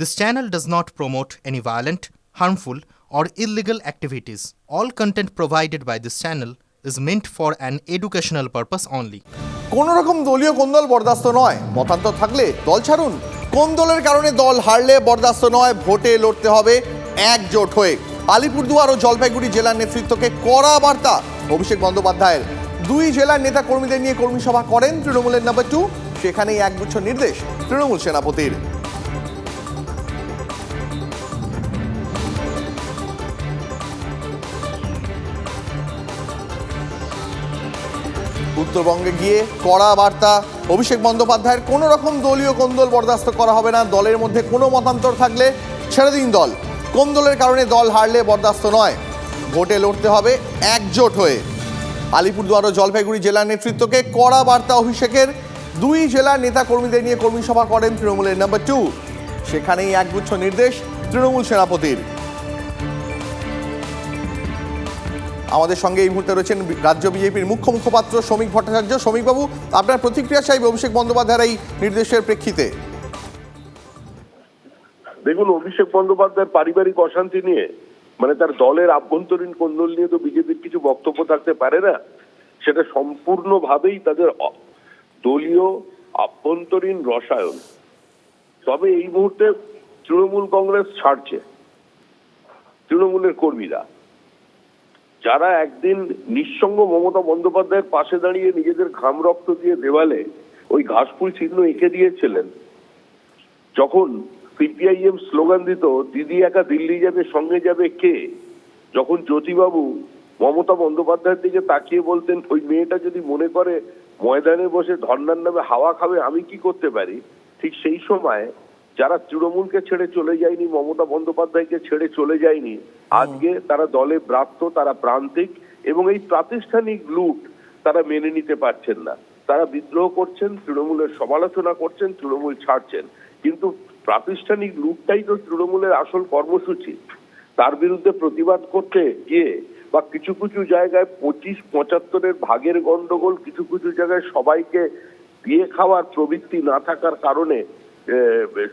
This channel does not promote any violent, harmful, or illegal activities. All content provided by this channel is meant for an educational purpose only. কোন রকম দলীয় কোন্দল বরদাস্ত নয়। মতান্তর থাকলে দল ছাড়ুন। কোন দলের কারণে দল হারলে বরদাস্ত নয় ভোটে লড়তে হবে একজোট হয়ে। আলিপুরদুয়ার ও জলপাইগুড়ি জেলার নেতৃত্বকে কড়া বার্তা। অভিষেক বন্দ্যোপাধ্যায়ের। দুই জেলার নেতা কর্মীদের নিয়ে কর্মী সভা করেন তৃণমূলের নাম্বার টু। সেখানেই একগুচ্ছ নির্দেশ তৃণমূল সেনাপতির। উত্তরবঙ্গে গিয়ে কড়া বার্তা, অভিষেক বন্দ্যোপাধ্যায়ের কোনো রকম দলীয় কোন্দল বরদাস্ত করা হবে না। দলের মধ্যে কোনো মতান্তর থাকলে ছেড়ে দিন দল। কোন দলের কারণে দল হারলে বরদাস্ত নয়? ভোটে লড়তে হবে একজোট হয়ে। আলিপুরদুয়ার ও জলপাইগুড়ি জেলার নেতৃত্বকে কড়া বার্তা অভিষেকের। দুই জেলার নেতা কর্মীদের নিয়ে কর্মী সভা করেন তৃণমূলের নাম্বার টু। সেখানেই একগুচ্ছ নির্দেশ তৃণমূল সেনাপতির। আমাদের সঙ্গে এই মুহূর্তে রয়েছেন রাজ্য বিজেপির মুখ্য মুখপাত্র শ্রমিক ভট্টাচার্য। শ্রমিকবাবু, আপনার প্রতিক্রিয়া চাইবে অভিষেক বন্দ্যোপাধ্যায়ের এই নির্দেশের প্রেক্ষিতে। দেখুন, অভিষেক বন্দ্যোপাধ্যায়ের পারিবারিক অশান্তি নিয়ে মানে তার দলের আভ্যন্তরীণ কোন্দল নিয়ে তো বিজেপির কিছু বক্তব্য থাকতে পারে না। সেটা সম্পূর্ণভাবেই তাদের দলীয় আভ্যন্তরীণ রসায়ন। তবে এই মুহূর্তে তৃণমূল কংগ্রেস ছাড়ছে। তৃণমূলের কর্মীরা। যারা একদিন নিঃসঙ্গ মমতা বন্দ্যোপাধ্যায়ের পাশে দাঁড়িয়ে নিজেদের ঘাম রক্ত দিয়ে দেওয়ালে ওই ঘাসফুল চিহ্ন এঁকে দিয়েছিলেন, যখন সিপিআইএম স্লোগান দিত, দিদি একা দিল্লি যাবে, সঙ্গে যাবে কে? যখন জ্যোতিবাবু মমতা বন্দ্যোপাধ্যায়ের দিকে তাকিয়ে বলতেন, ওই মেয়েটা যদি মনে করে ময়দানে বসে ধর্নার নামে হাওয়া খাবে, আমি কি করতে পারি? ঠিক সেই সময় যারা তৃণমূলকে ছেড়ে চলে যায়নি মমতা বন্দ্যোপাধ্যায়কে ছেড়ে চলে যায়নি আজকে তারা দলে ব্রাত্য তারা প্রান্তিক এবং এই প্রাতিষ্ঠানিক লুট তারা মেনে নিতে পারছেন না। তারা বিদ্রোহ করছেন তৃণমূলের সমালোচনা করছেন তৃণমূল ছাড়ছেন। কিন্তু প্রাতিষ্ঠানিক লুটটাই তো তৃণমূলের আসল কর্মসূচি। তার বিরুদ্ধে প্রতিবাদ করতে গিয়ে বা কিছু কিছু জায়গায় পঁচিশ পঁচাত্তরের ভাগের গন্ডগোল কিছু কিছু জায়গায় সবাইকে দিয়ে খাওয়ার প্রবৃত্তি না থাকার কারণে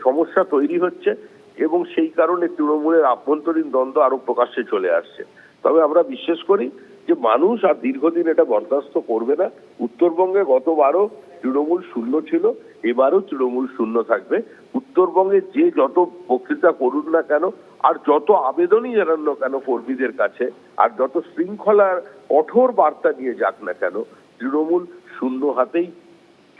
সমস্যা তৈরি হচ্ছে এবং সেই কারণে তৃণমূলের আভ্যন্তরীণ দ্বন্দ্ব আরও প্রকাশ্যে চলে আসছে। তবে আমরা বিশ্বাস করি যে মানুষ আর দীর্ঘদিন এটা বরদাস্ত করবে না। উত্তরবঙ্গে গতবারও তৃণমূল শূন্য ছিল, এবারও তৃণমূল শূন্য থাকবে। উত্তরবঙ্গে যে যত বক্তৃতা করুন না কেন, আর যত আবেদনই জানান না কেন কর্মীদের কাছে, আর যত শৃঙ্খলার কঠোর বার্তা নিয়ে যাক না কেন, তৃণমূল শূন্য হাতেই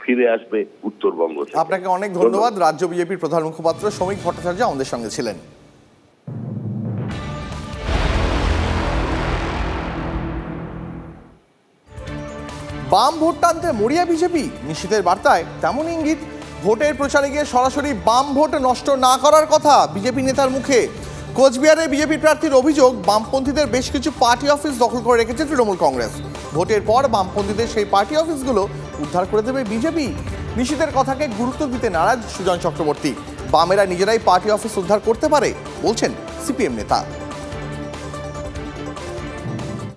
ফিরে আসবে উত্তরবঙ্গ আপনাকে অনেক ধন্যবাদ। রাজ্য বিজেপির প্রধান মুখপাত্র শ্রমিক ভট্টাচার্য আমাদের সঙ্গে ছিলেন। বাম ভোট টানতে মরিয়া বিজেপি? নিশ্চিতের বার্তায় তেমন ইঙ্গিত। ভোটের প্রচারে গিয়ে সরাসরি বাম ভোট নষ্ট না করার কথা বিজেপি নেতার মুখে। কোচবিহারে বিজেপি প্রার্থীর অভিযোগ বামপন্থীদের বেশ কিছু পার্টি অফিস দখল করে রেখেছে তৃণমূল কংগ্রেস। ভোটের পর বামপন্থীদের সেই পার্টি অফিসগুলো উদ্ধার করে দেবে বিজেপি। নিশীতের কথাকে গুরুত্ব দিতে নারাজ সুজন চক্রবর্তী। বামেরা নিজেরাই পার্টি অফিস উদ্ধার করতে পারে, বলছেন সিপিএম নেতা।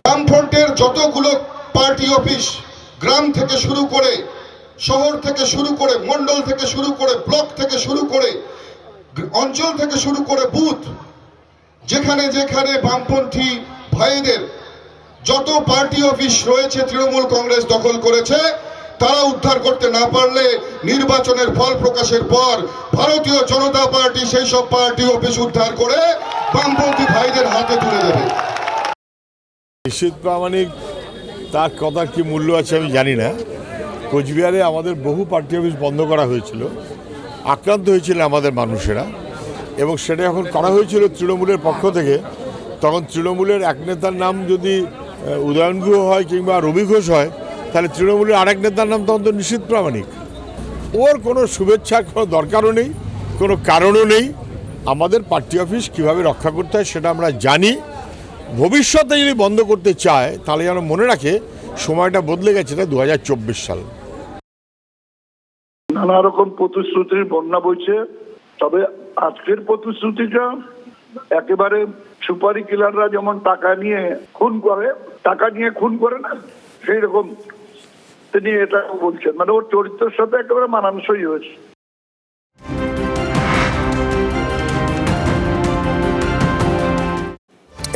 বামফ্রন্টের যতগুলো পার্টি অফিস গ্রাম থেকে শুরু করে শহর থেকে শুরু করে মন্ডল থেকে শুরু করে ব্লক থেকে শুরু করে অঞ্চল থেকে শুরু করে বুথ, যেখানে যেখানে বামপন্থী ভাইদের যত পার্টি অফিস রয়েছে, তৃণমূল কংগ্রেস দখল করেছে তারা উদ্ধার করতে না পারলে নির্বাচনের ফল প্রকাশের পর ভারতীয় জনতা পার্টি সেই সব পার্টি অফিস উদ্ধার করে বামপন্থী ভাইদের হাতে তুলে দেবে। নিশ্চিত প্রামাণিক তার কথার কি মূল্য আছে আমি জানি না। কোচবিহারে আমাদের বহু পার্টি অফিস বন্ধ করা হয়েছিল। আক্রান্ত হয়েছিল আমাদের মানুষেরা এবং সেটা যখন করা হয়েছিল তৃণমূলের পক্ষ থেকে। তখন তৃণমূলের এক নেতার নাম যদি আহ, উদয়ন গুহ হয় কিংবা রবি ঘোষ হয় তাহলে তৃণমূলের আরেক নেতার নাম তখন তো নিশ্চিত প্রামাণিক। ওর কোনো শুভেচ্ছা, কোনো দরকারও নেই, কোনো কারণও নেই। আমাদের পার্টি অফিস কীভাবে রক্ষা করতে হয় সেটা আমরা জানি। ভবিষ্যতে যদি বন্ধ করতে চায়, তাহলে যেন মনে রাখে সময়টা বদলে গেছে, এটা দু হাজার চব্বিশ সাল। নানা রকম প্রতিশ্রুতির বন্যা বইছে, তবে আজকের প্রতিশ্রুতিটা একেবারে সুপারি কিলাররা যেমন টাকা নিয়ে খুন করে, টাকা নিয়ে খুন করে না সেই রকম তিনি এটা বলছেন। মানে ওর চরিত্রের সাথে একেবারে মানানসই হয়েছে।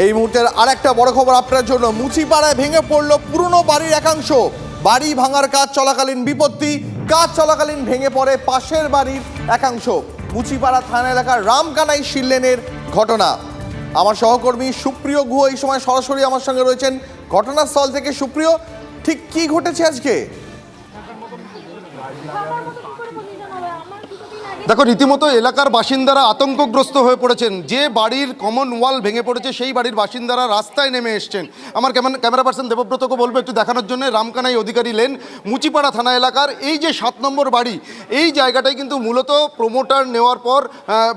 এই মুহূর্তের আর একটা বড় খবর আপনার জন্য। মুচিপাড়ায় ভেঙে পড়ল পুরনো বাড়ির একাংশ। বাড়ি ভাঙার কাজ চলাকালীন বিপত্তি, কাজ চলাকালীন ভেঙে পড়ে পাশের বাড়ির একাংশ। মুচিপাড়া থানা এলাকার রামকানাই শিললেনের ঘটনা। আমার সহকর্মী সুপ্রিয় গুহ এই সময় সরাসরি আমার সঙ্গে রয়েছেন। ঘটনাস্থল থেকে সুপ্রিয় ঠিক কি ঘটেছে আজকে? দেখো রীতিমতো এলাকার বাসিন্দারা আতঙ্কগ্রস্ত হয়ে পড়েছেন। যে বাড়ির কমন ওয়াল ভেঙে পড়েছে সেই বাড়ির বাসিন্দারা রাস্তায় নেমে এসছেন। আমার ক্যামেরা ক্যামেরা পার্সন দেবব্রতকে বলব একটু দেখানোর জন্য রামকানাই অধিকারী লেন মুচিপাড়া থানা এলাকার এই যে সাত নম্বর বাড়ি এই জায়গাটাই কিন্তু মূলত প্রমোটার নেওয়ার পর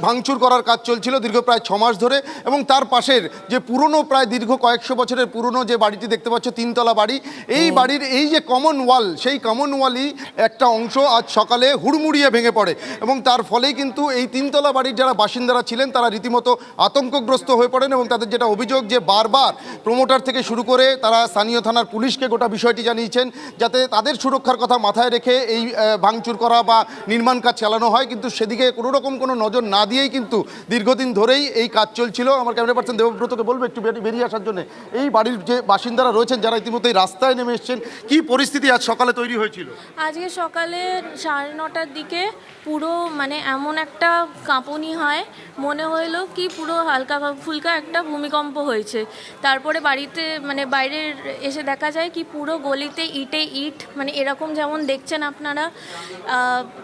ভাঙচুর করার কাজ চলছিল দীর্ঘ প্রায় ছ মাস ধরে। এবং তার পাশের যে পুরনো প্রায় দীর্ঘ কয়েকশো বছরের পুরনো যে বাড়িটি দেখতে পাচ্ছ তিনতলা বাড়ি এই বাড়ির এই যে কমন ওয়াল সেই কমন ওয়ালই একটা অংশ আজ সকালে হুড়মুড়িয়ে ভেঙে পড়ে। এবং তার ফলেই কিন্তু এই তিনতলা বাড়ির যারা বাসিন্দারা ছিলেন, তারা রীতিমতো আতঙ্কগ্রস্ত হয়ে পড়েন এবং তাদের যেটা অভিযোগ যে বারবার প্রমোটার থেকে শুরু করে তারা স্থানীয় থানার পুলিশকে গোটা বিষয়টি জানিয়েছেন, যাতে তাদের সুরক্ষার কথা মাথায় রেখে এই ভাঙচুর করা বা নির্মাণ কাজ চালানো হয়। কিন্তু সেদিকে কোনো রকম কোনো নজর না দিয়েই কিন্তু দীর্ঘদিন ধরেই এই কাজ চলছিল। আমার ক্যামেরা পার্সন দেবব্রতকে বলব একটু বেরিয়ে- আসার জন্য। এই বাড়ির যে বাসিন্দারা রয়েছেন, যারা ইতিমধ্যেই রাস্তায় নেমে এসছেন, কি পরিস্থিতি আজ সকালে তৈরি হয়েছিল? আজকে সকালে সাড়ে নটার দিকে পুরো মানে এমন একটা কাঁপুনি হয় মনে হলো কি পুরো হালকা ফুলকা একটা ভূমিকম্প হয়েছে। তারপরে বাড়িতে মানে বাইরের এসে দেখা যায় কি পুরো গলিতে ইটে ইট মানে এরকম যেমন দেখছেন আপনারা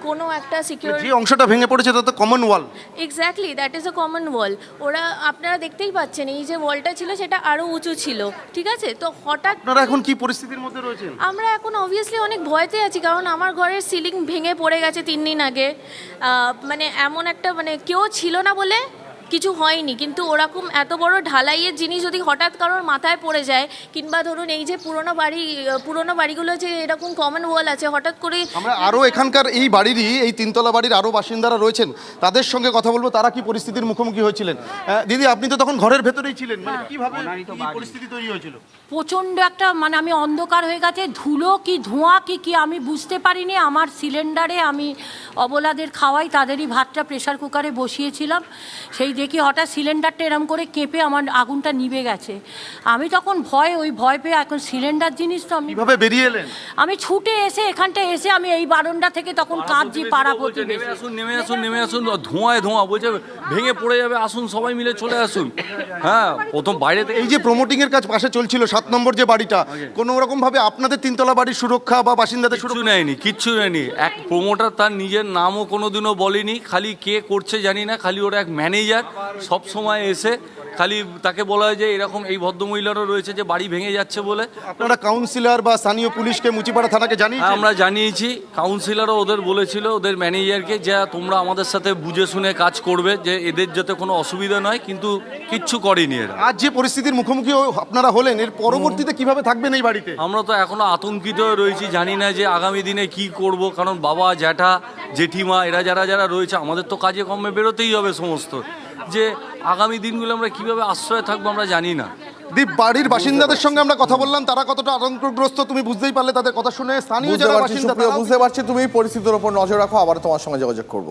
কোনো একটা সিকিউর যে অংশটা ভেঙে পড়েছে তা তো common wall exactly that is a common wall ওরা আপনারা দেখতেই পাচ্ছেন এই যে ওয়ালটা ছিল সেটা আরও উঁচু ছিল ঠিক আছে? তো হঠাৎ আপনারা এখন কি পরিস্থিতির মধ্যে রয়েছেন? আমরা এখন অবভিয়াসলি অনেক ভয়তে আছি কারণ আমার ঘরের সিলিং ভেঙে পড়ে গেছে তিন দিন আগে। মানে এমন একটা মানে কেউ ছিল না বলে কিছু হয়নি কিন্তু ওরকম এত বড় ঢালাইয়ের জিনিস যদি হঠাৎ কারোর মাথায় পড়ে যায় কিংবা ধরুন এই যে পুরনো বাড়ি পুরনো বাড়িগুলো যে এরকম কমন ওয়াল আছে হঠাৎ করে আমরা আরও এখানকার এই বাড়িরই এই তিনতলা বাড়ির আরও বাসিন্দারা রয়েছেন তাদের সঙ্গে কথা বলব তারা কি পরিস্থিতির মুখোমুখি হয়েছিলেন? দিদি আপনি তো তখন ঘরের ভেতরেই ছিলেন মানে কীভাবে কি পরিস্থিতি তৈরি হয়েছিল? প্রচণ্ড একটা মানে আমি অন্ধকার হয়ে গেছে ধুলো কি ধোঁয়া কি কি আমি বুঝতে পারিনি আমার সিলিন্ডারে আমি অবলাদের খাওয়াই তাদেরই ভাতটা প্রেশার কুকারে বসিয়েছিলাম সেই দেখি হঠাৎ সিলিন্ডারটা এরম করে কেঁপে আমার আগুনটা নিভে গেছে। আমি তখন ভয় ওই ভয় পেয়ে এখন সিলিন্ডার জিনিস তো আমি কীভাবে বেরিয়ে এলেন? আমি ছুটে এসে এখানটা এসে আমি এই বারণটা থেকে তখন কাঁদছি পাড়া বলছে, নেমে প্রতিবেশী। আসুন নেমে আসুন নেমে আসুন ধোঁয়ায় ধোঁয়া বলছে ভেঙে পড়ে যাবে আসুন সবাই মিলে চলে আসুন। হ্যাঁ প্রথম বাইরে থেকে এই যে প্রমোটিং এর কাজ পাশে চলছিল সাত নম্বর যে বাড়িটা কোনো রকম ভাবে আপনাদের তিনতলা বাড়ির সুরক্ষা বা বাসিন্দাদের কিচ্ছু সুরক্ষা? নেয়নি কিচ্ছু নেয়নি। এক প্রমোটার তার নিজের নামও কোনোদিনও বলেনি খালি কে করছে জানি না খালি ওরা এক ম্যানেজার সব সময় এসে খালি তাকে বলা হয় যে এরকম এই ভদ্রমহিলারও রয়েছে যে বাড়ি ভেঙে যাচ্ছে বলে। আপনারা কাউন্সিলর বা স্থানীয় পুলিশকে মুচিপাড়া থানাকে জানি আমরা জানিয়েছি। কাউন্সিলরও ওদের বলেছিল ওদের ম্যানেজারকে যে তোমরা আমাদের সাথে বুঝে শুনে কাজ করবে যে এদের যাতে কোনো অসুবিধা নয় কিন্তু কিচ্ছু করেনি এরা। আজ যে পরিস্থিতির মুখোমুখি আপনারা হলেন এর পরবর্তীতে কীভাবে থাকবেন এই বাড়িতে? আমরা তো এখনও আতঙ্কিত হয়ে রয়েছি জানি না যে আগামী দিনে কি করব কারণ বাবা জ্যাঠা জেঠিমা এরা যারা যারা রয়েছে আমাদের তো কাজে কমে বেরোতেই হবে সমস্ত। যে আগামী দিনগুলো আমরা কীভাবে আশ্রয় থাকব আমরা জানি না। দীপ বাড়ির বাসিন্দাদের সঙ্গে আমরা কথা বললাম তারা কতটা আতঙ্কগ্রস্ত তুমি বুঝতেই পারলে তাদের কথা শুনে স্থানীয় যারা বাসিন্দা বুঝতে পারছি তুমি পরিস্থিতির উপর নজর রাখো আবার তোমার সঙ্গে যোগাযোগ করব।